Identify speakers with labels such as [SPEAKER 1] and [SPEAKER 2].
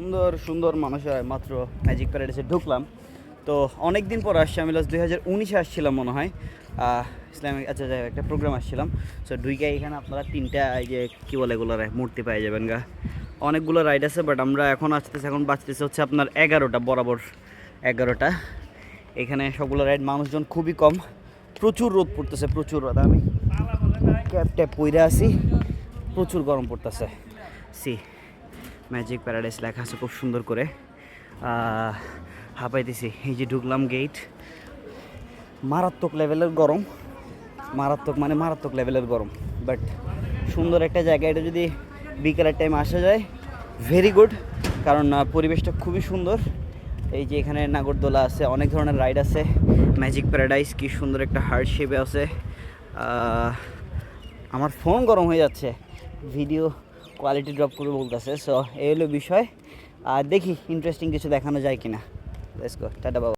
[SPEAKER 1] সুন্দর সুন্দর মানুষ হয় মাত্র ম্যাজিক প্যারাডাইসে ঢুকলাম। তো অনেক দিন পর আসছি আমি লাস্ট দুই হাজার উনিশে আসছিলাম মনে হয়। ইসলামিক আচ্ছা যাই হোক, একটা প্রোগ্রাম আসছিলাম। সো দুইকে এখানে আপনারা তিনটা এই যে কী বলে এগুলো মূর্তি পেয়ে যাবেন গা। অনেকগুলো রাইড আছে বাট আমরা এখন আসতেছে এখন বাঁচতেছে হচ্ছে আপনার এগারোটা বরাবর এগারোটা। এখানে সবগুলো রাইড মানুষজন খুবই কম। প্রচুর রোদ পড়তেছে প্রচুর রোদ। আমি ক্যাব ট্যাব পইরা আছি। প্রচুর গরম পড়তেছে। সি ম্যাজিক প্যারাডাইস লেখা আছে খুব সুন্দর করে। হাঁপাইতেছি। এই যে ঢুকলাম গেট মারাত্মক লেভেলের গরম। মারাত্মক মানে মারাত্মক লেভেলের গরম। বাট সুন্দর একটা জায়গা। এটা যদি বিকেলের টাইম আসা যায় ভেরি গুড কারণ পরিবেশটা খুবই সুন্দর। এই যে এখানে নাগরদোলা আছে, অনেক ধরনের রাইড আছে। ম্যাজিক প্যারাডাইস কি সুন্দর একটা হার্ট শেপে আছে। আমার ফোন গরম হয়ে যাচ্ছে। ভিডিও কোয়ালিটি ড্রপ করবে বলতেছে। সো এই হলো বিষয়। আর দেখি ইন্টারেস্টিং কিছু দেখানো যায় কিনা। লেটস গো টাটা, বাবা।